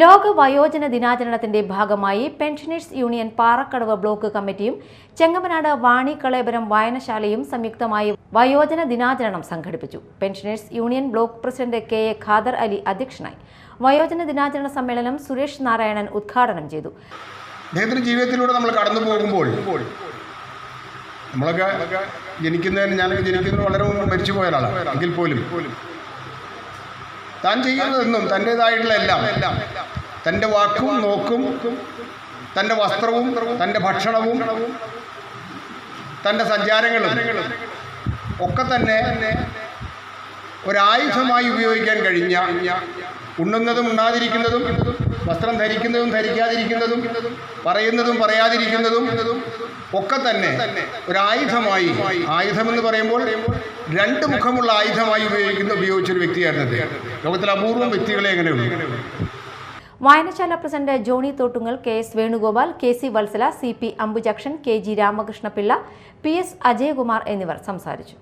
ലോക വയോജന ദിനാചരണത്തിന്റെ ഭാഗമായി പെൻഷനേഴ്സ് യൂണിയൻ പാറക്കടവ് ബ്ലോക്ക് കമ്മിറ്റിയും ചെങ്ങമനാട് വാണി കളേബരം വായനശാലയും സംയുക്തമായി വയോജന ദിനാചരണം സംഘടിപ്പിച്ചു. Pensioners union block president K A Khader Ali അധ്യക്ഷനായി വയോജന ദിനാചരണ സമ്മേളനം സുരേഷ് നാരായണൻ ഉദ്ഘാടനം ചെയ്തു. ജീവിതത്തിലൂടെ നമ്മൾ കടന്നു പോകുമ്പോൾ നമ്മളൊക്കെ ജനിക്കുന്നതിന് ഞാനൊക്കെ ജനിക്കുന്നതിന് വളരെ മരിച്ചു പോയ എങ്കിൽ പോലും താൻ ചെയ്യുന്നതെന്നും തന്റേതായിട്ടുള്ള എല്ലാം. തന്റെ വാക്കും നോക്കും തന്റെ വസ്ത്രവും തന്റെ ഭക്ഷണവും തന്റെ സഞ്ചാരങ്ങളും ഒക്കെ തന്നെ ഒരായുധമായി ഉപയോഗിക്കാൻ കഴിഞ്ഞ ഉണ്ണുന്നതും ഉണ്ണാതിരിക്കുന്നതും വസ്ത്രം ധരിക്കുന്നതും ധരിക്കാതിരിക്കുന്നതും പറയുന്നതും പറയാതിരിക്കുന്നതും ഒക്കെ തന്നെ ഒരായുധമായി ആയുധമെന്ന് പറയുമ്പോൾ രണ്ട് മുഖമുള്ള ആയുധമായി ഉപയോഗിക്കുന്ന ഉപയോഗിച്ചൊരു വ്യക്തിയായിരുന്നു അദ്ദേഹം. ലോകത്തിലെ അപൂർവം വ്യക്തികളെ എങ്ങനെയുള്ളൂ വായനശാല president Johny Thottungal K S Venugopal K C Vatsala C P Ambujakshan K G Ramakrishnapillai P S Ajayakumar എന്നിവർ സംസാരിച്ചു.